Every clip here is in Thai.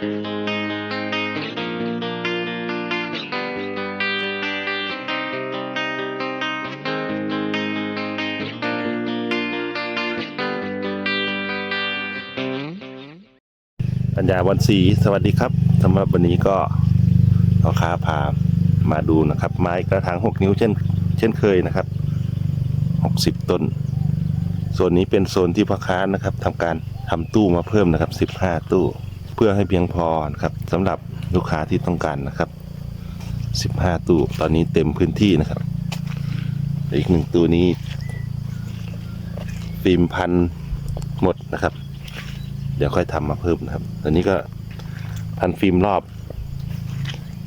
ปัญญาวันศรีสวัสดีครับสำหรับวันนี้ก็พ่อค้าพามาดูนะครับ ไม้กระถาง6นิ้วเช่น เช่นเคยนะครับ60ต้นโซนนี้เป็นโซนที่พ่อค้านะครับทำการทำตู้มาเพิ่มนะครับ15ตู้ พื่อให้เพียงพอนะครับสำหรับลูกค้าที่ต้องการนะครับ 15 ตู้ตอนนี้เต็มพื้นที่นะครับ อีกหนึ่งตู้นี้ฟิล์มพันหมดนะครับ เดี๋ยวค่อยทำมาเพิ่มนะครับ ตอนนี้ก็พันฟิล์มรอบ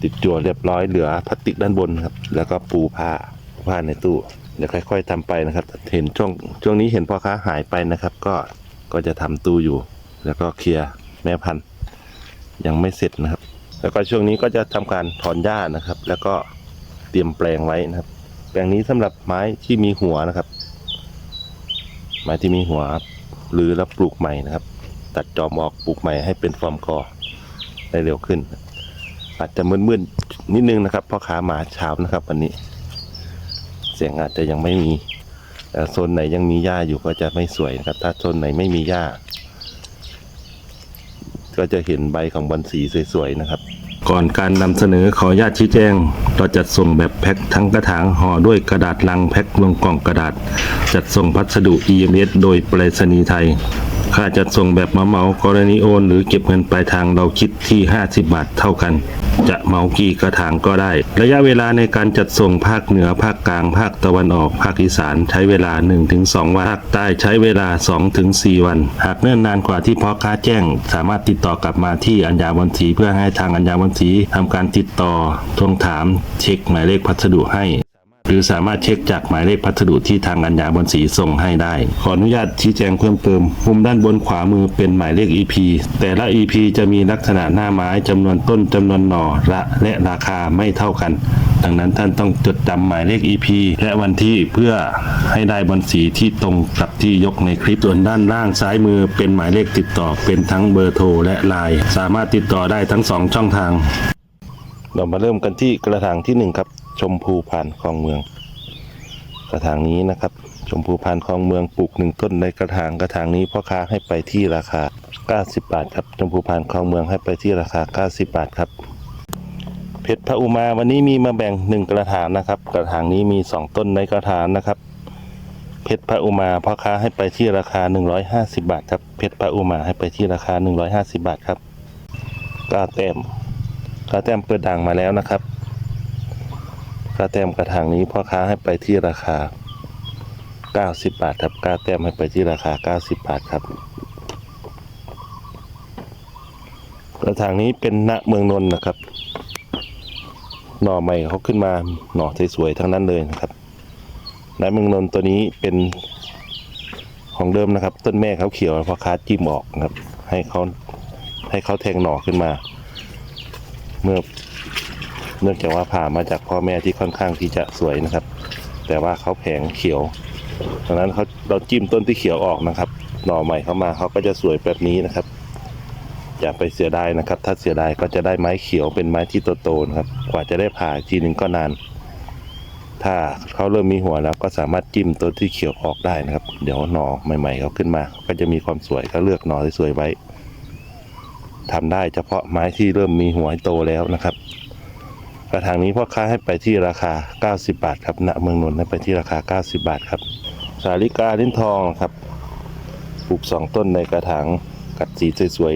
ติดจั่วเรียบร้อยเหลือพลาสติกด้านบนครับ แล้วก็ปูผ้าผ้าในตู้เดี๋ยวค่อย ๆทำไปนะครับ เห็นช่วงช่วงนี้เห็นพ่อค้าหายไปนะครับ ก็ก็จะทำตู้อยู่ แล้วก็เคลียร์แม่พันธุ์ ยังไม่เสร็จนะครับ แล้วก็ช่วงนี้ก็จะทำการถอนหญ้านะครับ แล้วก็เตรียมแปลงไว้นะครับ แปลงนี้สำหรับไม้ที่มีหัวนะครับ ไม้ที่มีหัวหรือแล้วปลูกใหม่นะครับ ตัดจอมออกปลูกใหม่ให้เป็นฟอร์มกอได้เร็วขึ้น อาจจะมืดๆนิดนึงนะครับเพราะขาหมาเช้านะครับ วันนี้ เสียงอาจจะยังไม่มีแต่โซนไหนยังมีหญ้าอยู่ก็จะไม่สวยนะครับ ถ้าโซนไหนไม่มีหญ้า ก็จะเห็นใบของบอนสีสวยๆนะครับ ก่อนการนำเสนอขออนุญาตชี้แจง เราจัดส่งแบบแพ็คทั้งกระถางห่อด้วยกระดาษลังแพ็คลงกล่องกระดาษ จัดส่งพัสดุ EMS โดยไปรษณีย์ไทย ค่าจัดส่งแบบเหมาเหมากรณีโอน หรือเก็บเงินปลายทางเราคิดที่ 50 บาทเท่ากัน จะเหมากี่กระถางก็ได้ ระยะเวลาในการจัดส่งภาคเหนือภาคกลาง ภาคตะวันออก ภาคอีสานใช้เวลา 1-2 วันภาคใต้ใช้เวลา 2-4 วัน หากเนิ่นนานกว่าที่พ่อค้าแจ้ง สามารถติดต่อกลับมาที่อัญญาวันศรีเพื่อให้ทางอัญญาวันศรีทำการติดต่อทวงถามเช็คหมายเลขพัสดุให้ รือสามารถเช็คจากหมายเลขพัสดุที่ทางอัญญาบนสีส่งให้ได้ ขออนุญาตชี้แจงเพิ่มเติม มุมด้านบนขวามือเป็นหมายเลข EP แต่ละ EP จะมีลักษณะหน้าไม้จำนวนต้นจำนวนหน่อละและราคาไม่เท่ากัน ดังนั้นท่านต้องจดจำหมายเลข EP และวันที่เพื่อให้ได้บนสีที่ตรงกับที่ยกในคลิปส่วนด้านล่างซ้ายมือเป็นหมายเลขติดต่อเป็นทั้งเบอร์โทรและไลน์สามารถติดต่อได้ทั้งสองช่องทาง เรามาเริ่มกันที่กระถางที่หนึ่งครับ ชมพูผ่านคลองเมือง กระถางนี้นะครับ ชมพูผ่านคลองเมืองปลูกหนึ่งต้นในกระถางกระถางนี้พ่อค้าให้ไปที่ราคา 90 บาทครับชมพูผ่านคลองเมืองให้ไปที่ราคา 90 บาทครับเพชรพระอุมาวันนี้มีมาแบ่งหนึ่งกระถางนะครับ กระถางนี้มีสองต้นในกระถางนะครับ เพชรพระอุมาพ่อค้าให้ไปที่ราคา 150 บาทครับเพชรพระอุมาให้ไปที่ราคา 150 บาทครับก้าแต้มกระแต้มเปิดด่างมาแล้วนะครับ กระแต้มกระถางนี้พ่อค้าให้ไปที่ราคา 90 บาทครับกระแต้มให้ไปที่ราคา 90 บาทครับ กระถางนี้เป็นณเมืองนนท์นะครับ หน่อใหม่เขาขึ้นมาหน่อสวยๆทั้งนั้นเลยนะครับณเมืองนนท์ตัวนี้เป็นของเดิมนะครับ ต้นแม่เขาเขียวพ่อค้าจิ้มออกนะครับ ให้เขาให้เขาแทงหน่อขึ้นมา เมื่อ เนื่องจากว่าผ่ามาจากพ่อแม่ที่ค่อนข้างที่จะสวยนะครับ แต่ว่าเขาแผงเขียวดังนั้นเขาเราจิ้มต้นที่เขียวออกนะครับ หน่อใหม่เข้ามาเขาก็จะสวยแบบนี้นะครับ อย่าไปเสียดายนะครับ ถ้าเสียดายก็จะได้ไม้เขียวเป็นไม้ที่โตๆนะครับ กว่าจะได้ผ่าทีหนึ่งก็นาน ถ้าเขาเริ่มมีหัวแล้วก็สามารถจิ้มต้นที่เขียวออกได้นะครับ เดี๋ยวหน่อใหม่ ๆเขาขึ้นมา ก็จะมีความสวยก็เลือกหน่อที่สวยไว้ทำได้เฉพาะไม้ที่เริ่มมีหัวให้โตแล้วนะครับ กระถางนี้พ่อค้าให้ไปที่ราคา 90 บาทครับณเมืองนนท์ให้ไปที่ราคา 90 บาทครับ สาลิกาลิ้นทองครับปลูกสองต้นในกระถางกัดสีสวย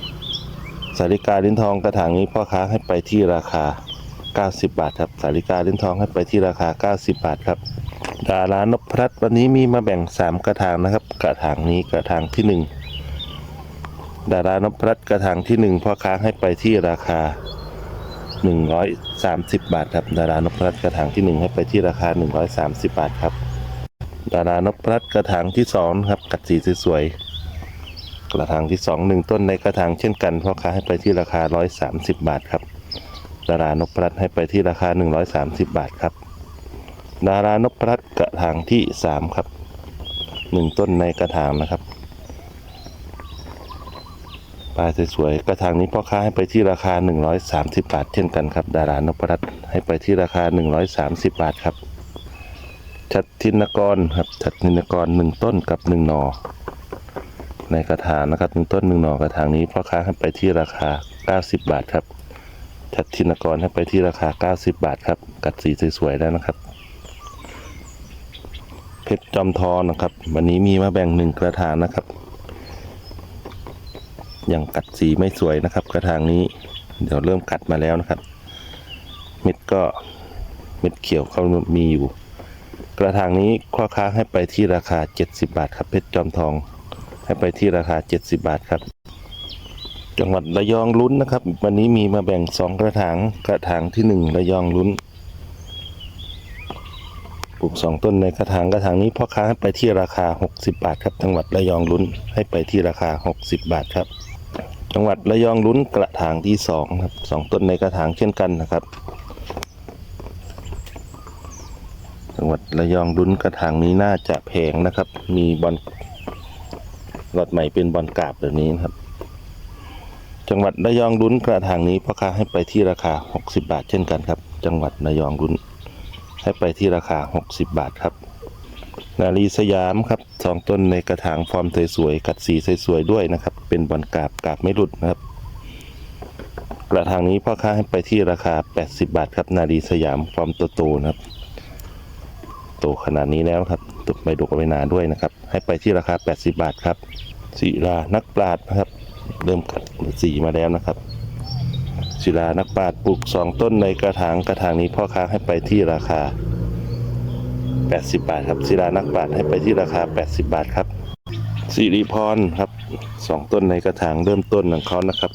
ๆสาลิกาลิ้นทองกระถางนี้พ่อค้าให้ไปที่ราคา 90 บาทครับสาลิกาลิ้นทองให้ไปที่ราคา 90 บาทครับดารานพรัตน์วันนี้มีมาแบ่ง 3 กระถางนะครับ กระถางนี้กระถางที่ 1 ดารานพรัตน์กระถางที่หนึ่งพ่อค้าให้ไปที่ราคา 130 บาทครับ ดารานพรัตกระถางที่หนึ่งให้ไปที่ราคา 130 บาทครับ ดารานพรัตกระถางที่สองครับกัดสีสวยๆกระถางที่สองหนึ่งต้นในกระถางเช่นกันพ่อค้าให้ไปที่ราคา 130 บาทครับ ดารานพรัตให้ไปที่ราคา 130 บาทครับ ดารานพรัตกระถางที่สามครับหนึ่งต้นในกระถางนะครับ ปลาสวยๆกระถางนี้พ่อค้าให้ไปที่ราคา 130 บาท เช่นกันครับ ดารานพรัตน์ให้ไปที่ราคา 130 บาทครับ ชัดทินกรครับชัดทินกรหนึ่งต้นกับหนึ่งหนอ ในกระถางนะครับหนึ่งต้นหนึ่งหนอกระถางนี้พ่อค้าให้ไปที่ราคา 90 บาทครับชัดทินกรให้ไปที่ราคา 90 บาทครับ กัดสีสวยๆแล้วนะครับเพชรจอมทองนะครับ วันนี้มีมาแบ่งหนึ่งกระถางนะครับ ยังกัดสีไม่สวยนะครับ กระถางนี้ เดี๋ยวเริ่มกัดมาแล้วนะครับ เม็ดก็เม็ดเขียวเขามีอยู่ กระถางนี้ข้อค้าให้ไปที่ราคา 70 บาทครับเพชรจอมทอง ให้ไปที่ราคา 70 บาทครับ จังหวัดระยองลุ้นนะครับ วันนี้มีมาแบ่งสองกระถางกระถางที่หนึ่งระยองลุ้นปลูกสองต้นในกระถางกระถางนี้พ่อค้าให้ไปที่ราคา 60 บาทครับจังหวัดระยองลุ้นให้ไปที่ราคา 60 บาทครับ จังหวัดระยองลุ้นกระถางที่สองครับสองต้นในกระถางเช่นกันนะครับ จังหวัดระยองลุ้นกระถางนี้น่าจะแพงนะครับ มีบอลหลอดใหม่เป็นบอลกาบแบบนี้นครับ จังหวัดระยองลุ้นกระถางนี้พ่อค้าให้ไปที่ราคา 60 บาทเช่นกันครับ จังหวัดระยองลุ้นให้ไปที่ราคา 60 บาทครับ นาลีสยามครับสองต้นในกระถางฟอร์มสวยๆกัดสีสวยๆด้วยนะครับ เป็นบอลกราบกาบไม่หลุดนะครับ กระถางนี้พ่อค้าให้ไปที่ราคา 80 บาทครับ นาลีสยามฟอร์มโตๆนะครับโตขนาดนี้แล้วครับตุกใบดกเอาไปนาด้วยนะครับ ให้ไปที่ราคา 80 บาทครับศิลานักปราดนะครับ เริ่มกัดสีมาแล้วนะครับศิลานักปราดปลูกสองต้นในกระถางกระถางนี้พ่อค้าให้ไปที่ราคา 80 บาทครับศิลานักปราดให้ไปที่ราคา 80 บาทครับสิริพรครับสองต้นในกระถางเริ่มต้นของเขานะครับ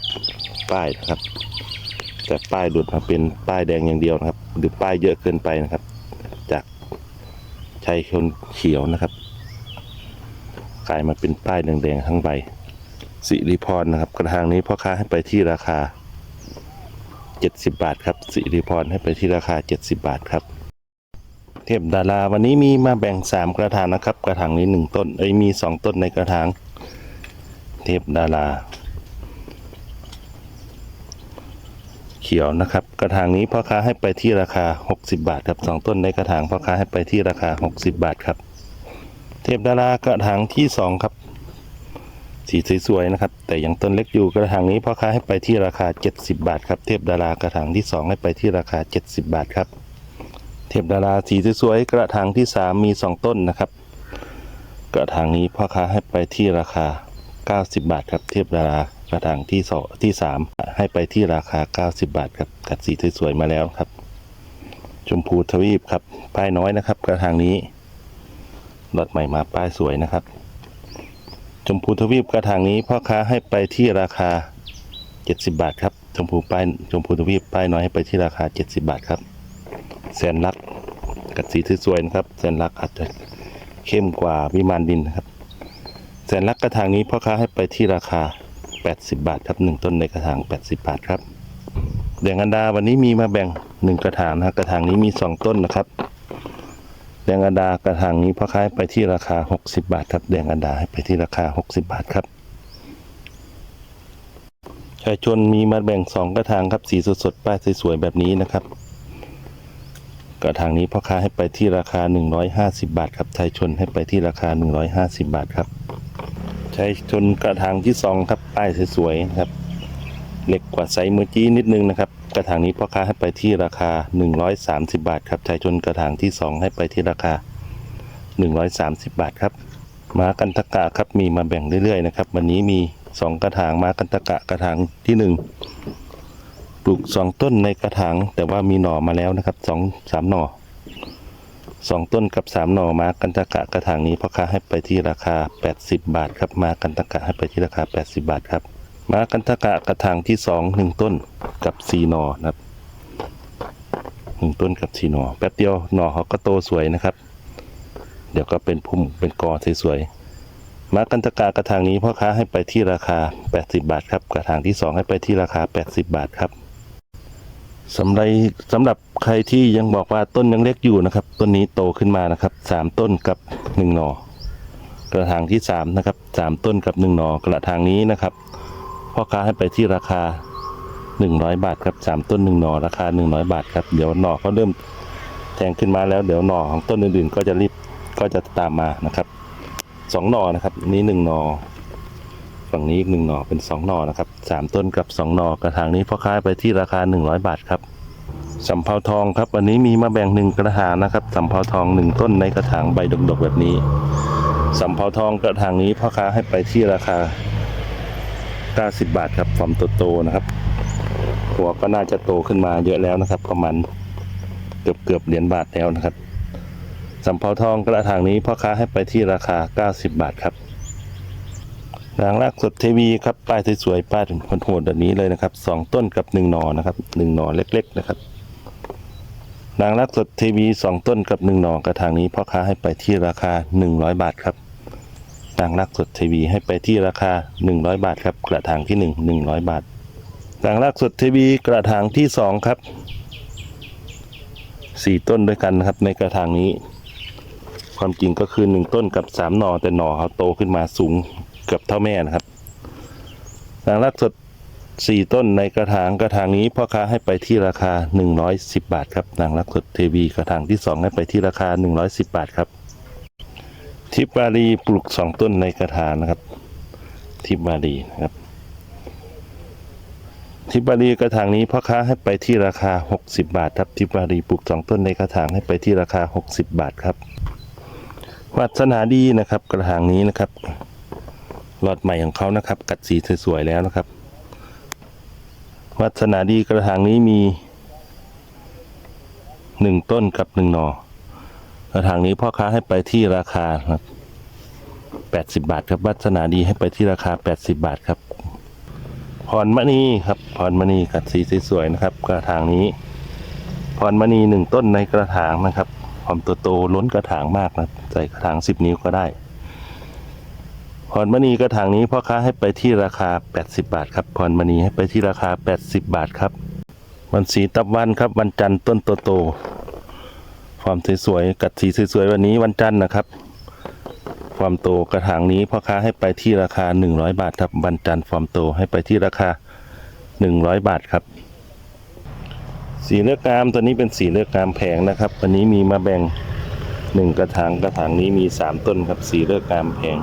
ป้ายนะครับ แต่ป้ายหลุดมาเป็นป้ายแดงอย่างเดียวนะครับ หรือป้ายเยอะเกินไปนะครับ จากชัยคนเขียวนะครับ กลายมาเป็นป้ายแดงๆทั้งใบสิริพรนะครับ กระถางนี้พ่อค้าให้ไปที่ราคา 70 บาทครับสิริพรให้ไปที่ราคา 70 บาทครับ เทพดาราวันนี้มีมาแบ่ง 3 กระถางนะครับ กระถางนี้1ต้นเอ้ยมี 2 ต้นในกระถาง เทพดารา เขียวนะครับ กระถางนี้พ่อค้าให้ไปที่ราคา 60 บาทครับ2ต้นในกระถางพ่อค้าให้ไปที่ราคา 60 บาทครับ เทพดารากระถางที่ 2 ครับ สีสวยๆนะครับ แต่ยังต้นเล็กอยู่กระถางนี้พ่อค้าให้ไปที่ราคา 70 บาทครับ เทพดารากระถางที่ 2 ให้ไปที่ราคา 70 บาทครับ เทพดาราสีสวยๆกระถางที่ 3 มี 2 ต้นนะครับ กระถางนี้พ่อค้าให้ไปที่ราคา 90 บาทครับเทพดารากระถางที่สองที่ 3 ให้ไปที่ราคา 90 บาทครับกัดสีสวยๆมาแล้วครับ ชมพูทวีปครับป้ายน้อยนะครับ กระถางนี้รถใหม่มาป้ายสวยนะครับ ชมพูทวีปกระถางนี้พ่อค้าให้ไปที่ราคา 70 บาทครับชมพูป้ายชมพูทวีปป้ายน้อยให้ไปที่ราคา 70 บาทครับ แสนลักกัดสีสวยๆนะครับ แสนลักอาจจะเข้มกว่าวิมานดินนะครับ แสนลักกระถางนี้พ่อค้าให้ไปที่ราคา 80 บาทครับหนึ่งต้นในกระถาง 80 บาทครับแดงอันดาวันนี้มีมาแบ่งหนึ่งกระถางนะครับกระถางนี้มีสองต้นนะครับแดงอันดากระถางนี้พ่อค้าให้ไปที่ราคา 60 บาทครับแดงอันดาให้ไปที่ราคา 60 บาทครับชายชนมีมาแบ่งสองกระถางครับสีสดๆป้ายสวยๆแบบนี้นะครับ กระถางนี้พ่อค้าให้ไปที่ราคา 150 บาทครับชายชนให้ไปที่ราคา 150 บาทครับชายชนกระถางที่สองครับป้ายสวยๆนะครับเล็กกว่าไซส์มือจี้นิดนึงนะครับ กระถางนี้พ่อค้าให้ไปที่ราคา 130 บาทครับชายชนกระถางที่ 2 ให้ไปที่ราคา 130 บาทครับมากันตะกะครับมีมาแบ่งเรื่อยๆนะครับ วันนี้มี 2 กระถางมากันตะกะกระถางที่ 1 ลูก2ต้นในกระถางแต่ว่ามีหน่อมาแล้วนะครับ2 3หน่อ2ต้นกับ3หน่อมากันตะกะกระถางนี้พ่อค้าให้ไปที่ราคา 80 บาทครับ มากันตะกะให้ไปที่ราคา 80 บาทครับ มากันตะกะกระถางที่สองหนึ่งต้นกับสี่หนอนะครับหนึ่งต้นกับสี่หน่อแป๊บเดียวหน่อเขาก็โตสวยนะครับ เดี๋ยวก็เป็นพุ่มเป็นกอสวยๆมากันตะกะกระถางนี้พ่อค้าให้ไปที่ราคา 80 บาทครับ กระถางที่สองให้ไปที่ราคา 80 บาทครับ สำหรับสำหรับใครที่ยังบอกว่าต้นยังเล็กอยู่นะครับ ต้นนี้โตขึ้นมานะครับสามต้นกับหนึ่งหนอกระถางที่สามนะครับสามต้นกับหนึ่งหนอกระถางนี้นะครับพ่อค้าให้ไปที่ราคาหนึ่งร้อยบาทครับสามต้นหนึ่งหน่อราคาหนึ่งร้อยบาทครับเดี๋ยวหน่อเขาเริ่มแทงขึ้นมาแล้วเดี๋ยวหน่อของต้นอื่นๆ ก็จะรีบก็จะตามมานะครับสองหนอนะครับนี้หนึ่งหน่อ ฝั่งนี้อีกหนึ่งหน่อเป็นสองหน่อนะครับสามต้นกับสองหน่อกระถางนี้พ่อค้าไปที่ราคาหนึ่งร้อยบาทครับสำเภาทองครับวันนี้มีมาแบ่งหนึ่งกระถางนะครับสำเภาทองหนึ่งต้นในกระถางใบดกๆแบบนี้สำเภาทองกระถางนี้พ่อค้าให้ไปที่ราคา90บาทครับฟอร์มโตๆนะครับ หัวก็น่าจะโตขึ้นมาเยอะแล้วนะครับ ประมาณเกือบเกือบเหรียญบาทแล้วนะครับสำเภาทองกระถางนี้พ่อค้าให้ไปที่ราคา 90 บาทครับ นางรากสดเทวีครับป้ายสวยๆป้ายคนโหดแบบนี้เลยนะครับสองต้นกับหนึ่งหนอนะครับหนึ่งหนอเล็ก ๆ นะครับนางรักสดเทวีสองต้นกับหนึ่งหนอกระถางนี้พ่อค้าให้ไปที่ราคา100บาทครับนางรักสดเทวีให้ไปที่ราคา100บาทครับกระถางที่1 100บาทนางรักสดเทวีกระถางที่2ครับสี่ต้นด้วยกันนะครับในกระถางนี้ ความจริงก็คือ1ต้นกับ3หนอแต่หนอเขาโตขึ้นมาสูง เกือบเท่าแม่นะครับนางรักสดสี่ต้นในกระถางกระถางนี้พ่อค้าให้ไปที่ราคา 110 บาทครับนางรักสดเทวีกระถางที่ 2 ให้ไปที่ราคา 110 บาทครับทิปบารีปลูก 2 ต้นในกระถางนะครับ ทิปบารีนะครับทิปบารีกระถางนี้พ่อค้าให้ไปที่ราคา 60 บาทครับทิปบารีปลูก2ต้นในกระถางให้ไปที่ราคา 60 บาทครับวัสนาดีนะครับ กระถางนี้นะครับ หลอดใหม่ของเขานะครับ กัดสีสวยๆแล้วนะครับ วัสนาดีกระถางนี้มีหนึ่งต้นกับหนึ่งหน่อกระถางนี้พ่อค้าให้ไปที่ราคาแปดสิบบาทครับวัสนาดีให้ไปที่ราคาแปดสิบบาทครับพรมณีครับพรมณีกัดสีสวยๆนะครับ กระถางนี้พรมณีหนึ่งต้นในกระถางนะครับความโตล้นกระถางมากนะใส่กระถางสิบนิ้วก็ได้ พรมณีกระถางนี้พ่อค้าให้ไปที่ราคา 80 บาทครับพรมณีให้ไปที่ราคา 80 บาทครับ วันสีตับวันครับ วันจันทร์ต้นโตๆความสวยๆกัดสีสวยๆวันนี้วันจันทร์นะครับความโตกระถางนี้พ่อค้าให้ไปที่ราคา 100 บาทครับวันจันทร์ความโตให้ไปที่ราคา 100 บาทครับ สีเลือกงามตัวนี้เป็นสีเลือกงามแผงนะครับ วันนี้มีมาแบ่งหนึ่งกระถางกระถางนี้มีสามต้นครับ สีเลือกงามแผง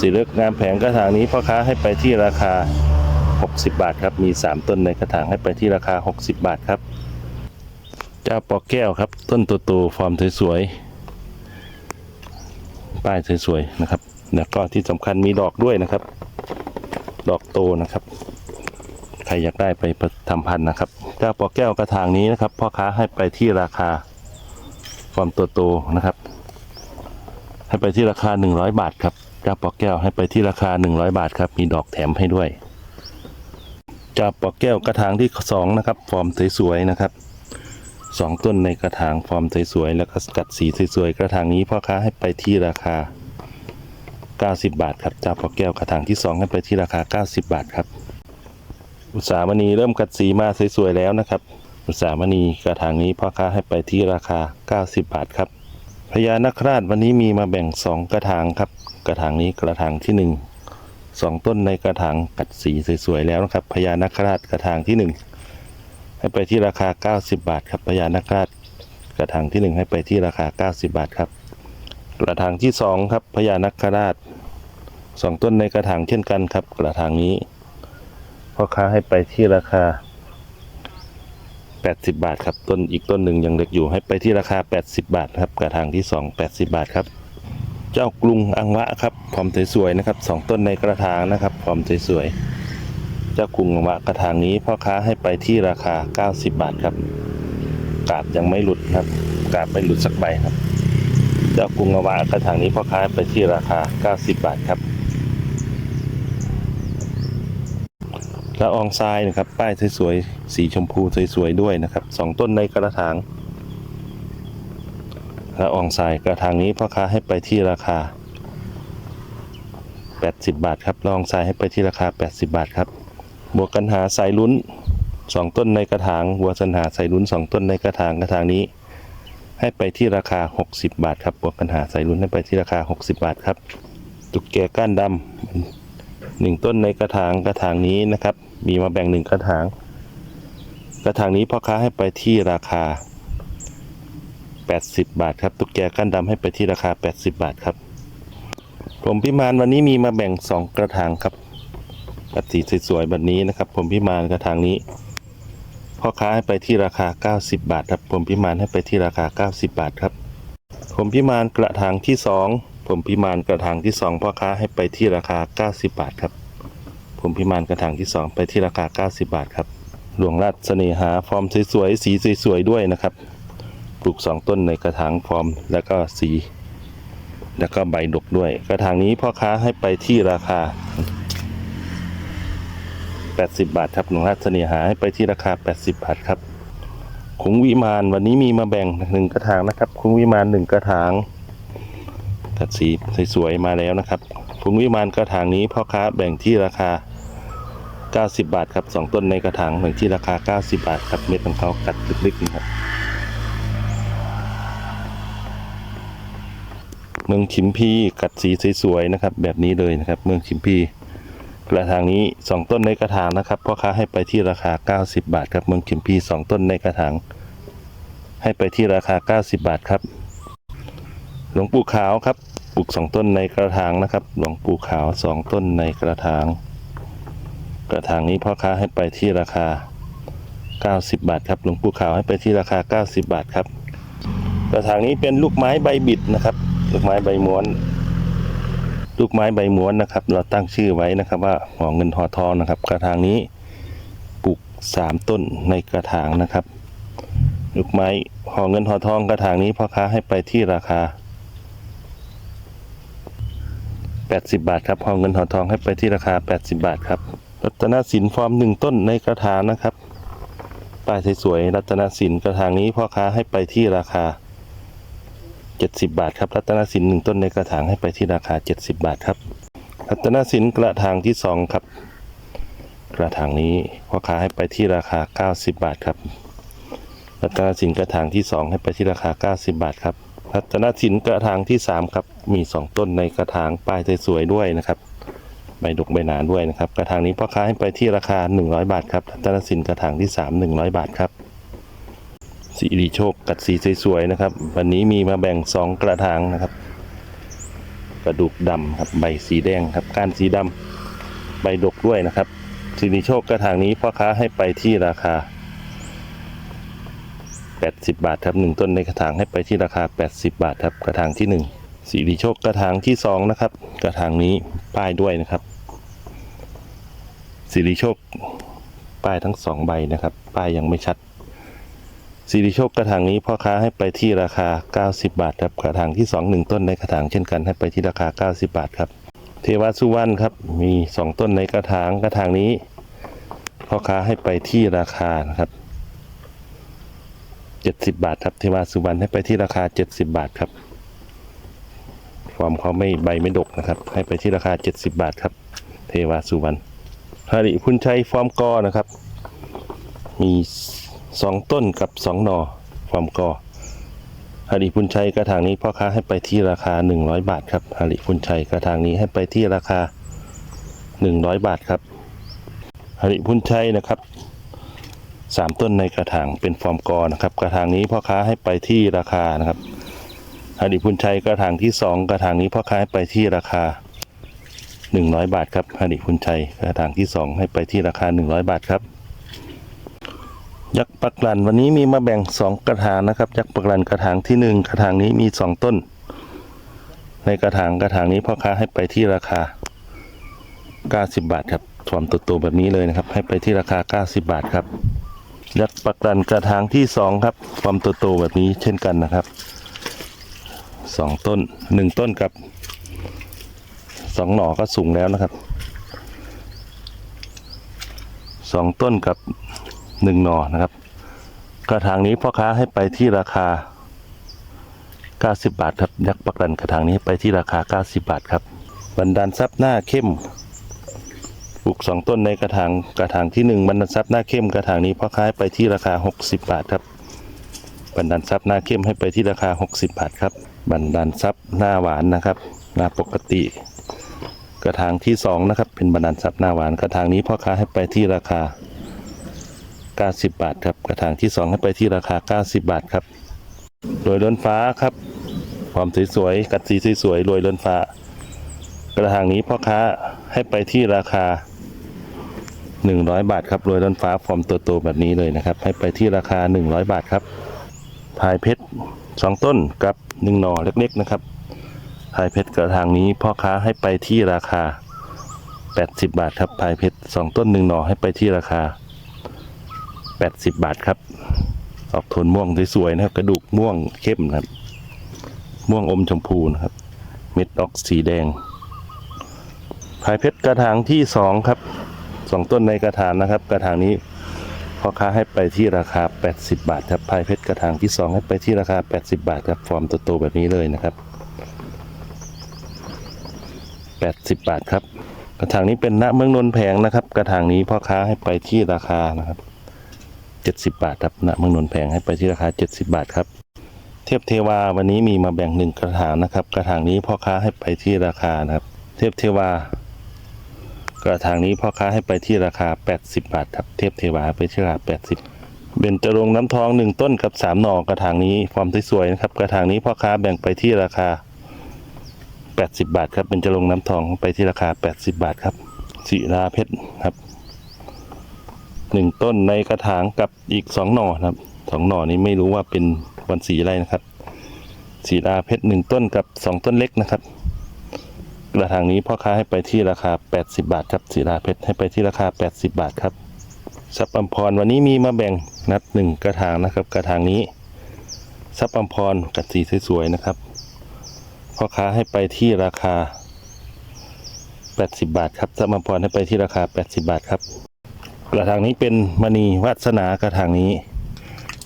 สีเลือกงามแผงกระถางนี้พ่อค้าให้ไปที่ราคา 60 บาทครับ มี 3 ต้นในกระถางให้ไปที่ราคา 60 บาทครับ เจ้าปอกแก้วครับ ต้นตัวโตฟอร์มสวยๆ ป้ายสวยๆ นะครับ แล้วก็ที่สำคัญมีดอกด้วยนะครับ ดอกโตนะครับ ใครอยากได้ไปทำพันธุ์นะครับ เจ้าปอกแก้วกระถางนี้นะครับ พ่อค้าให้ไปที่ราคาฟอร์มตัวโตนะครับ ให้ไปที่ราคา 100 บาทครับ เจ้าปอกแก้วให้ไปที่ราคา 100 บาทครับ มีดอกแถมให้ด้วยเจ้าปอกแก้วกระถางที่สองนะครับ ฟอร์มสวยๆนะครับสองต้นในกระถางฟอร์มสวยๆแล้วก็กัดสีสวยๆกระถางนี้พ่อค้าให้ไปที่ราคา 90 บาทครับเจ้าปอกแก้วกระถางที่สองให้ไปที่ราคา 90 บาทครับอุตสาหมณีเริ่มกัดสีมาสวยๆแล้วนะครับ อุตสาหมณีกระถางนี้พ่อค้าให้ไปที่ราคา 90 บาทครับ พญานาคราชวันนี้มีมาแบ่งสองกระถางครับ กระถางนี้กระถางที่หนึ่งสองต้นในกระถางกัดสีสวยๆแล้วนะครับพญานาคราชกระถางที่หนึ่งให้ไปที่ราคา 90 บาทครับพญานาคราชกระถางที่หนึ่งให้ไปที่ราคา 90 บาทครับ กระถางที่สองครับพญานาคราชสองต้นในกระถางเช่นกันครับ กระถางนี้พ่อค้าให้ไปที่ราคา 80 บาทครับต้นอีกต้นหนึ่งยังเล็กอยู่ให้ไปที่ราคา 80 บาทครับกระถางที่ 2 80 บาทครับเจ้ากรุงอังวะครับพร้อมสวยๆนะครับสองต้นในกระถางนะครับพร้อมสวยๆเจ้ากรุงอังวะกระถางนี้พ่อค้าให้ไปที่ราคา 90 บาทครับกาบยังไม่หลุดครับกาบไม่หลุดสักใบครับ เจ้ากรุงอังวะกระถางนี้พ่อค้าไปที่ราคา 90 บาทครับ ละอองทรายนะครับ ป้ายสวยๆ สีชมพูสวยๆด้วยนะครับสองต้นในกระถางละอองทรายกระถางนี้พ่อค้าให้ไปที่ราคา 80 บาทครับละอองทรายให้ไปที่ราคา 80 บาทครับ บวกกันหาสายลุ้นสองต้นในกระถางบัวสันหาสายลุ้นสองต้นในกระถางกระถางนี้ ให้ไปที่ราคา 60 บาทครับบวกกันหาสายลุ้นให้ไปที่ราคา 60 บาทครับตุกแกก้านดำหนึ่งต้นในกระถางกระถางนี้นะครับ มีมาแบ่งหนึ่งกระถาง กระถางนี้พ่อค้าให้ไปที่ราคา 80 บาทครับ ตุ๊กแกก้านดำให้ไปที่ราคา 80 บาทครับ ผมพิมานวันนี้มีมาแบ่ง 2 กระถางครับกระสีสวยๆแบบนี้นะครับ ผมพิมานกระถางนี้พ่อค้าให้ไปที่ราคา 90 บาทครับ ผมพิมานให้ไปที่ราคา 90 บาทครับ ผมพิมานกระถางที่ 2 ผมพิมานกระถางที่ 2 พ่อค้าให้ไปที่ราคา 90 บาทครับ ผมพิมานกระถางที่ 2 ไปที่ราคา 90 บาทครับ หลวงรัตเสน่หาฟอร์มสวยๆ สีสวยๆ ด้วยนะครับ ปลูก 2 ต้นในกระถางฟอร์มแล้วก็สี แล้วก็ใบดกด้วย กระถางนี้พ่อค้าให้ไปที่ราคา 80 บาทครับหลวงรัตเสน่หาให้ไปที่ราคา 80 บาทครับคุงวิมานวันนี้มีมาแบ่งหนึ่งกระถางนะครับคุงวิมานหนึ่งกระถางกัดสีสวยๆมาแล้วนะครับคุงวิมานกระถางนี้พ่อค้าแบ่งที่ราคา 90 บาทครับสองต้นในกระถางแบ่งที่ราคา 90 บาทครับเม็ดของเขากัดลึกๆนะครับเมืองชิมพีกัดสีสวยๆนะครับ แบบนี้เลยนะครับ เมืองชิมพีกระถางนี้ 2 ต้นในกระถางนะครับพ่อค้าให้ไปที่ราคา 90 บาทครับเมืองชิมพี2 ต้นในกระถางให้ไปที่ราคา 90 บาทครับ หลวงปู่ขาวครับปลูก 2 ต้นในกระถางนะครับ หลวงปู่ขาว 2 ต้นในกระถาง กระถางนี้พ่อค้าให้ไปที่ราคา 90 บาทครับหลวงปู่ขาวให้ไปที่ราคา 90 บาทครับ กระถางนี้เป็นลูกไม้ใบบิดนะครับ ลูกไม้ใบม้วน ลูกไม้ใบม้วนนะครับ เราตั้งชื่อไว้นะครับว่าหอเงินหอทองนะครับ กระถางนี้ปลูกสามต้นในกระถางนะครับ ลูกไม้หอเงินหอทองกระถางนี้พ่อค้าให้ไปที่ราคา80 บาทครับหอเงินหอทองให้ไปที่ราคา 80 บาทครับ รัตนสินฟอร์มหนึ่งต้นในกระถางนะครับป้ายสวยๆรัตนสินกระถางนี้พ่อค้าให้ไปที่ราคา 70 บาทครับรัตนสินหนึ่งต้นในกระถางให้ไปที่ราคา 70 บาทครับรัตนสินกระถางที่2ครับกระถางนี้พ่อค้าให้ไปที่ราคา 90 บาทครับรัตนสินกระถางที่ 2 ให้ไปที่ราคา 90 บาทครับรัตนสินกระถางที่ 3 ครับ มี 2 ต้นในกระถางป้ายสวยๆด้วยนะครับ ใบดกใบหนาด้วยนะครับ กระถางนี้พ่อค้าให้ไปที่ราคา 100 บาทครับรัตนสินกระถางที่ 3 100 บาทครับสีรีโชคกัดสีสวยๆนะครับ วันนี้มีมาแบ่ง 2 กระถางนะครับ กระดูกดำครับใบสีแดงครับก้านสีดำใบดกด้วยนะครับสีรีโชคกระถางนี้พ่อค้าให้ไปที่ราคา 80 บาทครับหนึ่งต้นในกระถางให้ไปที่ราคา 80 บาทครับกระถางที่ 1 สีรีโชคกระถางที่2นะครับ กระถางนี้ป้ายด้วยนะครับสีรีโชคป้ายทั้งสองใบนะครับ ป้ายยังไม่ชัดสิริโชคกระถางนี้พ่อค้าให้ไปที่ราคา 90 บาทครับกระถางที่2 1ต้นในกระถางเช่นกันให้ไปที่ราคา 90 บาทครับ เทวสุวรรณครับมี 2 ต้นในกระถางกระถางนี้ พ่อค้าให้ไปที่ราคานะครับ70 บาทครับเทวสุวรรณให้ไปที่ราคา 70 บาทครับ ฟอร์มเขาไม่ใบไม่ดกนะครับ ให้ไปที่ราคา 70 บาทครับ เทวาสุวรรณฮาริพุนชัยฟอร์มกอนะครับ มีสองต้นกับสองหนอความกอฮาริพุนชัยกระถางนี้พ่อค้าให้ไปที่ราคา 100 บาทครับฮาริพุนชัยกระถางนี้ให้ไปที่ราคา 100 บาทครับฮาริพุนชัยนะครับสามต้นในกระถางเป็นฟอร์มกอนะครับ กระถางนี้พ่อค้าให้ไปที่ราคานะครับ ฮาริพุนชัยกระถางที่สองกระถางนี้พ่อค้าให้ไปที่ราคา 100 บาทครับฮาริพุนชัยกระถางที่สองให้ไปที่ราคา 100 บาทครับ ยักษ์ปักหลันวันนี้มีมาแบ่งสองกระถางนะครับ ยักษ์ปักหลันกระถางที่หนึ่งกระถางนี้มีสองต้น ในกระถางกระถางนี้พ่อค้าให้ไปที่ราคา 90 บาทครับถวมตัวโตแบบนี้เลยนะครับ ให้ไปที่ราคา 90 บาทครับยักษ์ปักหลันกระถางที่สองครับ ความตัวโตแบบนี้เช่นกันนะครับ สองต้นหนึ่งต้นกับสองหน่อก็สูงแล้วนะครับสองต้นกับหนึ่งหน่อนะครับ กระถางนี้พ่อค้าให้ไปที่ราคา 90 บาทครับยักษ์ปักดันกระถางนี้ไปที่ราคา 90 บาทครับบันดาลทรัพย์หน้าเข้มปลูกสองต้นในกระถางกระถางที่หนึ่งบรรดาลทรัพย์หน้าเข้มกระถางนี้พ่อค้าให้ไปที่ราคา 60 บาทครับ บันดาลทรัพย์หน้าเข้มให้ไปที่ราคา 60 บาทครับ บันดาลทรัพย์หน้าหวานนะครับหน้าปกติ กระถางที่สองนะครับเป็นบรรดาลสับหน้าหวานกระถางนี้พ่อค้าให้ไปที่ราคา 90 บาทครับกระถางที่สองให้ไปที่ราคา 90 บาทครับรวยล้นฟ้าครับความสวยๆกัดสีสวยๆรวยล้นฟ้า กระถางนี้พ่อค้าให้ไปที่ราคา 100 บาทครับรวยล้นฟ้าฟอร์มตัวโตแบบนี้เลยนะครับ ให้ไปที่ราคา 100 บาทครับ พายเพชรสองต้นกับหนึ่งหน่อเล็กๆนะครับพายเพชรกระถางนี้พ่อค้าให้ไปที่ราคา 80 บาทครับพายเพชรสองต้นหนึ่งหน่อให้ไปที่ราคา 80 บาทครับออกโทนม่วงสวยๆนะครับ กระดูกม่วงเข้มนะครับ ม่วงอมชมพูนะครับ เม็ดออกสีแดงพายเพชรกระถางที่สองครับสองต้นในกระถางนะครับ กระถางนี้ พ่อค้าให้ไปที่ราคา 80 บาทครับพายเพชรกระถางที่สองให้ไปที่ราคา 80 บาทครับฟอร์มโตๆแบบนี้เลยนะครับ 80 บาทครับ กระถางนี้เป็นณเมืองนนท์แพงนะครับ กระถางนี้พ่อค้าให้ไปที่ราคานะครับ70 บาทครับณเมืองนนท์แพงให้ไปที่ราคา 70 บาทครับเทพเทวาวันนี้มีมาแบ่งหนึ่งกระถางนะครับ กระถางนี้พ่อค้าให้ไปที่ราคานะครับ เทพเทวา กระถางนี้พ่อค้าให้ไปที่ราคา 80 บาทครับเทพเทวาไปที่ราคา 80 เบญจรงน้ำทองหนึ่งต้นกับสามหน่อกระถางนี้ฟอร์มสวยๆนะครับ กระถางนี้พ่อค้าแบ่งไปที่ราคา 80 บาทครับเบญจรงน้ำทองไปที่ราคา 80 บาทครับศิลาเพชรครับหนึ่งต้นในกระถางกับอีกสองหน่อครับสองหน่อนี้ไม่รู้ว่าเป็นวันสีอะไรนะครับศิลาเพชรหนึ่งต้นกับสองต้นเล็กนะครับ กระถางนี้พ่อค้าให้ไปที่ราคา 80 บาทครับศิลาเพชรให้ไปที่ราคา 80 บาทครับซับอัมพรวันนี้มีมาแบ่งนัดหนึ่งกระถางนะครับ กระถางนี้ซับอัมพรกัดสีสวยๆนะครับพ่อค้าให้ไปที่ราคา 80 บาทครับซับอัมพรให้ไปที่ราคา 80 บาทครับ กระถางนี้เป็นมณีวัฒนากระถางนี้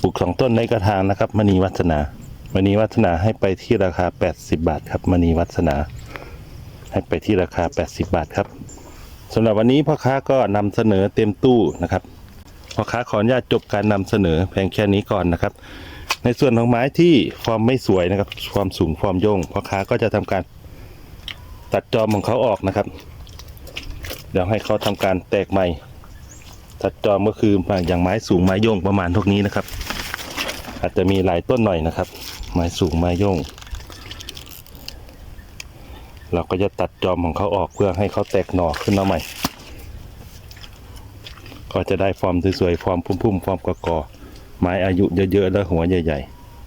ปลูกสองต้นในกระถางนะครับมณีวัฒนามณีวัฒนาให้ไปที่ราคา 80 บาทครับมณีวัฒนา ให้ไปที่ราคา 80 บาทครับสำหรับวันนี้พ่อค้าก็นำเสนอเต็มตู้นะครับพ่อค้าขออนุญาตจบการนำเสนอเพียงแค่นี้ก่อนนะครับ ในส่วนของไม้ที่ฟอร์มไม่สวยนะครับ ความสูงฟอร์มโยงพ่อค้าก็จะทำการตัดจอมของเขาออกนะครับ เดี๋ยวให้เขาทำการแตกใหม่ ตัดจอมก็คืออย่างไม้สูงไม้โยงประมาณพวกนี้นะครับ อาจจะมีหลายต้นหน่อยนะครับ ไม้สูงไม้โยง เราก็จะตัดจอมของเขาออกเพื่อให้เขาแตกหน่อขึ้นมาใหม่ ก็จะได้ฟอร์มสวยๆฟอร์มพุ่มๆฟอร์มกกอๆไม้อายุเยอะๆแล้วหัวใหญ่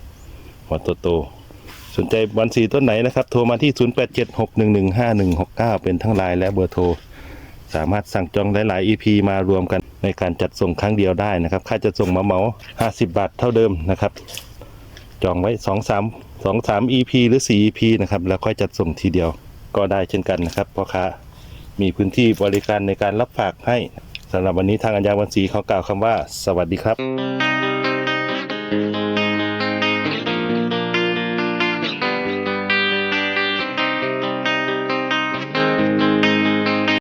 ๆหัวโตๆสนใจวันสีต้นไหนนะครับ โทรมาที่ 0876115169 เป็นทั้งไลน์และเบอร์โทร สามารถสั่งจองหลายๆ EP มารวมกันในการจัดส่งครั้งเดียวได้นะครับ ค่าจะส่งมาเหมา 50 บาทเท่าเดิมนะครับ จองไว้ 2 3 2 3 EP หรือ 4 EP นะครับ แล้วค่อยจัดส่งทีเดียว ก็ได้เช่นกันนะครับเพราะค้ามีพื้นที่บริการในการรับฝากให้สำหรับวันนี้ทางอัญญาวันศรีเขากล่าวคำว่า สวัสดีครับ